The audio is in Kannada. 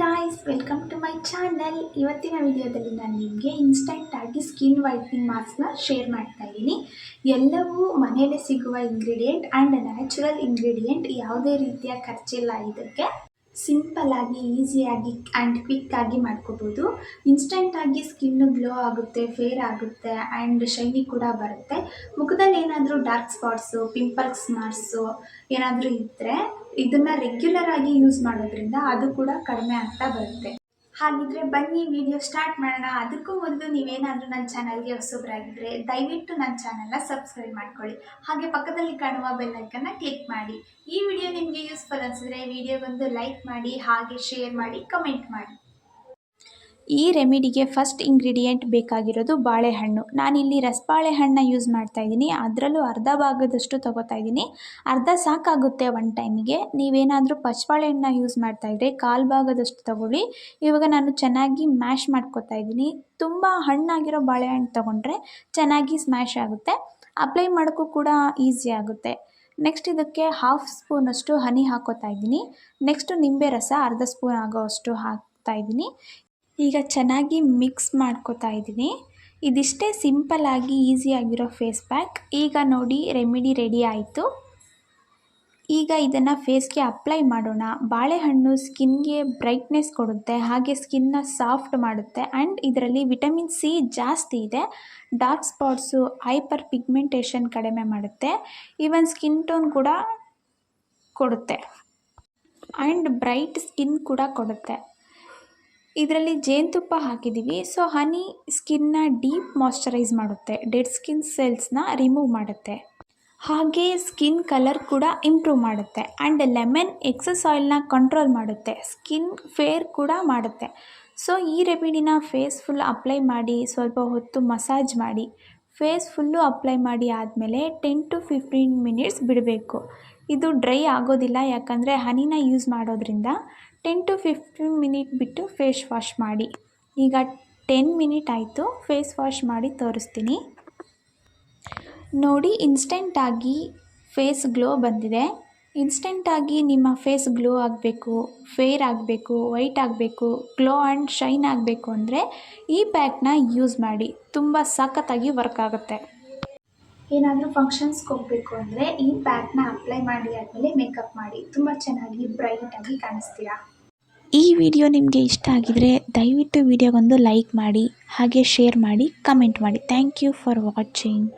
Guys welcome to my channel ಇವತ್ತಿನ ವಿಡಿಯೋದಲ್ಲಿ ನಾನು ನಿಮಗೆ ಇನ್ಸ್ಟೆಂಟಾಗಿ ಸ್ಕಿನ್ ವೈಟ್ನಿಂಗ್ ಮಾಸ್ಕ್ನ ಶೇರ್ ಮಾಡ್ತಾ ಇದ್ದೀನಿ. ಎಲ್ಲವೂ ಮನೆಯಲ್ಲೇ ಸಿಗುವ ಇಂಗ್ರೀಡಿಯೆಂಟ್ ಆ್ಯಂಡ್ ನ್ಯಾಚುರಲ್ ಇಂಗ್ರೀಡಿಯೆಂಟ್ ಯಾವುದೇ ರೀತಿಯ ಖರ್ಚಿಲ್ಲ ಇದಕ್ಕೆ. ಸಿಂಪಲ್ಲಾಗಿ ಈಸಿಯಾಗಿ ಆ್ಯಂಡ್ ಕ್ವಿಕ್ಕಾಗಿ ಮಾಡ್ಕೋಬೋದು. ಇನ್ಸ್ಟೆಂಟಾಗಿ ಸ್ಕಿನ್ನು ಗ್ಲೋ ಆಗುತ್ತೆ ಫೇರ್ ಆಗುತ್ತೆ ಆ್ಯಂಡ್ ಶೈನಿ ಕೂಡ ಬರುತ್ತೆ. ಮುಖದಲ್ಲಿ ಏನಾದರೂ ಡಾರ್ಕ್ ಸ್ಪಾಟ್ಸು ಪಿಂಪಲ್ಸ್ ಮಾರ್ಕ್ಸು ಏನಾದರೂ ಇದ್ದರೆ ಇದನ್ನು ರೆಗ್ಯುಲರ್ ಆಗಿ ಯೂಸ್ ಮಾಡೋದ್ರಿಂದ ಅದು ಕೂಡ ಕಡಿಮೆ ಆಗ್ತಾ ಬರುತ್ತೆ. ಹಾಗಿದ್ರೆ ಬನ್ನಿ ವಿಡಿಯೋ ಸ್ಟಾರ್ಟ್ ಮಾಡೋಣ. ಅದಕ್ಕೂ ಮೊದಲು ನೀವೇನಾದರೂ ನನ್ನ ಚಾನಲ್ಗೆ ಹೊಸೊಬ್ಬರಾಗಿದ್ದರೆ ದಯವಿಟ್ಟು ನನ್ನ ಚಾನಲ್ನ ಸಬ್ಸ್ಕ್ರೈಬ್ ಮಾಡ್ಕೊಳ್ಳಿ. ಹಾಗೆ ಪಕ್ಕದಲ್ಲಿ ಕಾಣುವ ಬೆಲ್ಲೈಕನ್ನ ಕ್ಲಿಕ್ ಮಾಡಿ. ಈ ವಿಡಿಯೋ ನಿಮಗೆ ಯೂಸ್ಫುಲ್ ಅನಿಸಿದ್ರೆ ವಿಡಿಯೋಗೊಂದು ಲೈಕ್ ಮಾಡಿ, ಹಾಗೆ ಶೇರ್ ಮಾಡಿ ಕಮೆಂಟ್ ಮಾಡಿ. ಈ ರೆಮಿಡಿಗೆ ಫಸ್ಟ್ ಇಂಗ್ರೀಡಿಯೆಂಟ್ ಬೇಕಾಗಿರೋದು ಬಾಳೆಹಣ್ಣು. ನಾನಿಲ್ಲಿ ರಸಬಾಳೆಹಣ್ಣನ್ನ ಯೂಸ್ ಮಾಡ್ತಾ ಇದ್ದೀನಿ. ಅದರಲ್ಲೂ ಅರ್ಧ ಭಾಗದಷ್ಟು ತೊಗೋತಾ ಇದ್ದೀನಿ. ಅರ್ಧ ಸಾಕಾಗುತ್ತೆ ಒನ್ ಟೈಮಿಗೆ ನೀವೇನಾದರೂ ಪಚ್ಚಬಾಳೆಹಣ್ಣನ್ನ ಯೂಸ್ ಮಾಡ್ತಾ ಇದ್ದರೆ ಕಾಲು ಭಾಗದಷ್ಟು ತೊಗೊಳ್ಳಿ. ಇವಾಗ ನಾನು ಚೆನ್ನಾಗಿ ಮ್ಯಾಶ್ ಮಾಡ್ಕೊತಾ ಇದ್ದೀನಿ. ತುಂಬ ಹಣ್ಣಾಗಿರೋ ಬಾಳೆಹಣ್ಣು ತೊಗೊಂಡ್ರೆ ಚೆನ್ನಾಗಿ ಸ್ಮ್ಯಾಶ್ ಆಗುತ್ತೆ. ಅಪ್ಲೈ ಮಾಡೋಕ್ಕೂ ಕೂಡ ಈಸಿ ಆಗುತ್ತೆ. ನೆಕ್ಸ್ಟ್ ಇದಕ್ಕೆ ಹಾಫ್ ಸ್ಪೂನಷ್ಟು ಹನಿ ಹಾಕೋತಾ ಇದ್ದೀನಿ. ನೆಕ್ಸ್ಟು ನಿಂಬೆ ರಸ ಅರ್ಧ ಸ್ಪೂನ್ ಆಗೋ ಅಷ್ಟು ಹಾಕ್ತಾ ಇದ್ದೀನಿ. ಈಗ ಚೆನ್ನಾಗಿ ಮಿಕ್ಸ್ ಮಾಡ್ಕೋತಾ ಇದ್ದೀನಿ. ಇದಿಷ್ಟೇ ಸಿಂಪಲ್ಲಾಗಿ ಈಸಿಯಾಗಿರೋ ಫೇಸ್ ಪ್ಯಾಕ್ ಈಗ ನೋಡಿ ರೆಮಿಡಿ ರೆಡಿ ಆಯಿತು. ಈಗ ಇದನ್ನು ಫೇಸ್ಗೆ ಅಪ್ಲೈ ಮಾಡೋಣ. ಬಾಳೆಹಣ್ಣು ಸ್ಕಿನ್ಗೆ ಬ್ರೈಟ್ನೆಸ್ ಕೊಡುತ್ತೆ, ಹಾಗೆ ಸ್ಕಿನ್ನ ಸಾಫ್ಟ್ ಮಾಡುತ್ತೆ ಆ್ಯಂಡ್ ಇದರಲ್ಲಿ ವಿಟಮಿನ್ ಸಿ ಜಾಸ್ತಿ ಇದೆ. ಡಾರ್ಕ್ ಸ್ಪಾಟ್ಸು ಹೈಪರ್ ಪಿಗ್ಮೆಂಟೇಷನ್ ಕಡಿಮೆ ಮಾಡುತ್ತೆ. ಈವನ್ ಸ್ಕಿನ್ ಟೋನ್ ಕೂಡ ಕೊಡುತ್ತೆ. ಆ್ಯಂಡ್ ಬ್ರೈಟ್ ಸ್ಕಿನ್ ಕೂಡ ಕೊಡುತ್ತೆ. ಇದರಲ್ಲಿ ಜೇನುತುಪ್ಪ ಹಾಕಿದ್ದೀವಿ ಸೊ ಹನಿ ಸ್ಕಿನ್ನ ಡೀಪ್ ಮಾಯ್ಶ್ಚರೈಸ್ ಮಾಡುತ್ತೆ. ಡೆಡ್ ಸ್ಕಿನ್ ಸೆಲ್ಸ್ನ ರಿಮೂವ್ ಮಾಡುತ್ತೆ. ಹಾಗೆ ಸ್ಕಿನ್ ಕಲರ್ ಕೂಡ ಇಂಪ್ರೂವ್ ಮಾಡುತ್ತೆ. ಆ್ಯಂಡ್ ಲೆಮನ್ ಎಕ್ಸಸ್ ಆಯಿಲ್ನ ಕಂಟ್ರೋಲ್ ಮಾಡುತ್ತೆ. ಸ್ಕಿನ್ ಫೇರ್ ಕೂಡ ಮಾಡುತ್ತೆ. ಸೊ ಈ ರೆಮಿಡಿನ ಫೇಸ್ ಫುಲ್ ಅಪ್ಲೈ ಮಾಡಿ, ಸ್ವಲ್ಪ ಹೊತ್ತು ಮಸಾಜ್ ಮಾಡಿ. ಫೇಸ್ ಫುಲ್ಲು ಅಪ್ಲೈ ಮಾಡಿ ಆದಮೇಲೆ ಟೆನ್ ಟು ಫಿಫ್ಟೀನ್ ಮಿನಿಟ್ಸ್ ಬಿಡಬೇಕು. ಇದು ಡ್ರೈ ಆಗೋದಿಲ್ಲ, ಯಾಕಂದರೆ ಹನಿನ ಯೂಸ್ ಮಾಡೋದ್ರಿಂದ ಟೆನ್ ಟು ಫಿಫ್ಟೀನ್ ಮಿನಿಟ್ ಬಿಟ್ಟು ಫೇಸ್ ವಾಶ್ ಮಾಡಿ. ಈಗ ಟೆನ್ ಮಿನಿಟ್ ಆಯಿತು, ಫೇಸ್ ವಾಶ್ ಮಾಡಿ ತೋರಿಸ್ತೀನಿ. ನೋಡಿ, ಇನ್ಸ್ಟೆಂಟಾಗಿ ಫೇಸ್ ಗ್ಲೋ ಬಂದಿದೆ. ಇನ್ಸ್ಟೆಂಟಾಗಿ ನಿಮ್ಮ ಫೇಸ್ ಗ್ಲೋ ಆಗಬೇಕು, ಫೇರ್ ಆಗಬೇಕು, ವೈಟ್ ಆಗಬೇಕು, ಗ್ಲೋ ಆ್ಯಂಡ್ ಶೈನ್ ಆಗಬೇಕು ಅಂದರೆ ಈ ಪ್ಯಾಕ್ನ ಯೂಸ್ ಮಾಡಿ. ತುಂಬ ಸಖತ್ತಾಗಿ ವರ್ಕ್ ಆಗುತ್ತೆ. ಏನಾದರೂ ಫಂಕ್ಷನ್ಸ್ಗೆ ಹೋಗಬೇಕು ಅಂದರೆ ಈ ಪ್ಯಾಕ್ನ ಅಪ್ಲೈ ಮಾಡಿ ಆದಮೇಲೆ ಮೇಕಪ್ ಮಾಡಿ. ತುಂಬ ಚೆನ್ನಾಗಿ ಬ್ರೈಟಾಗಿ ಕಾಣಿಸ್ತೀರಾ ಈ ವಿಡಿಯೋ ನಿಮಗೆ ಇಷ್ಟ ಆಗಿದರೆ ದಯವಿಟ್ಟು ವಿಡಿಯೋಗೊಂದು ಲೈಕ್ ಮಾಡಿ, ಹಾಗೆ ಶೇರ್ ಮಾಡಿ, ಕಮೆಂಟ್ ಮಾಡಿ. Thank you for watching.